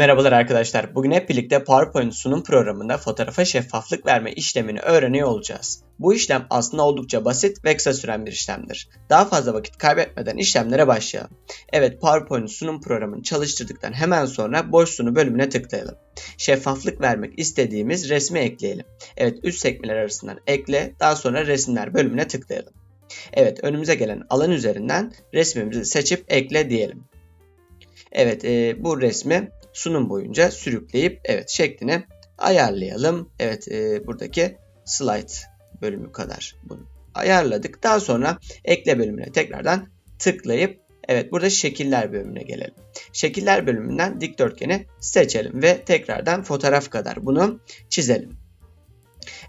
Merhabalar arkadaşlar. Bugün hep birlikte PowerPoint sunum programında fotoğrafa şeffaflık verme işlemini öğreniyor olacağız. Bu işlem aslında oldukça basit ve kısa süren bir işlemdir. Daha fazla vakit kaybetmeden işlemlere başlayalım. Evet PowerPoint sunum programını çalıştırdıktan hemen sonra boş sunu bölümüne tıklayalım. Şeffaflık vermek istediğimiz resmi ekleyelim. Evet üst sekmeler arasından ekle daha sonra resimler bölümüne tıklayalım. Evet önümüze gelen alan üzerinden resmimizi seçip ekle diyelim. Evet e, bu resmi sunum boyunca sürükleyip evet şeklini ayarlayalım. Evet e, buradaki slide bölümü kadar bunu ayarladık. Daha sonra ekle bölümüne tekrardan tıklayıp evet burada şekiller bölümüne gelelim. Şekiller bölümünden dikdörtgeni seçelim ve tekrardan fotoğraf kadar bunu çizelim.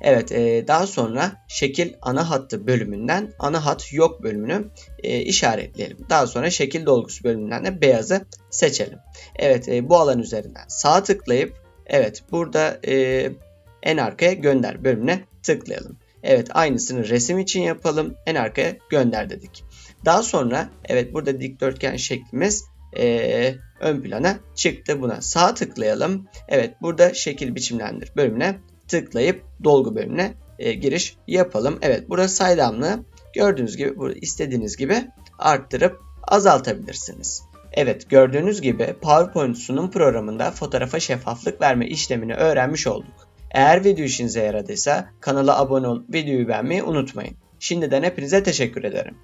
Evet e, daha sonra şekil ana hattı bölümünden ana hat yok bölümünü e, işaretleyelim. Daha sonra şekil dolgusu bölümünden de beyazı seçelim. Evet e, bu alan üzerinden sağ tıklayıp evet burada e, en arkaya gönder bölümüne tıklayalım. Evet aynısını resim için yapalım. En arkaya gönder dedik. Daha sonra evet burada dikdörtgen şeklimiz e, ön plana çıktı. Buna sağ tıklayalım. Evet burada şekil biçimlendir bölümüne tıklayıp dolgu bölümüne e, giriş yapalım. Evet burası saydamlı. Gördüğünüz gibi istediğiniz gibi arttırıp azaltabilirsiniz. Evet gördüğünüz gibi PowerPoint sunum programında fotoğrafa şeffaflık verme işlemini öğrenmiş olduk. Eğer video işinize yaradıysa kanala abone olup videoyu beğenmeyi unutmayın. Şimdiden hepinize teşekkür ederim.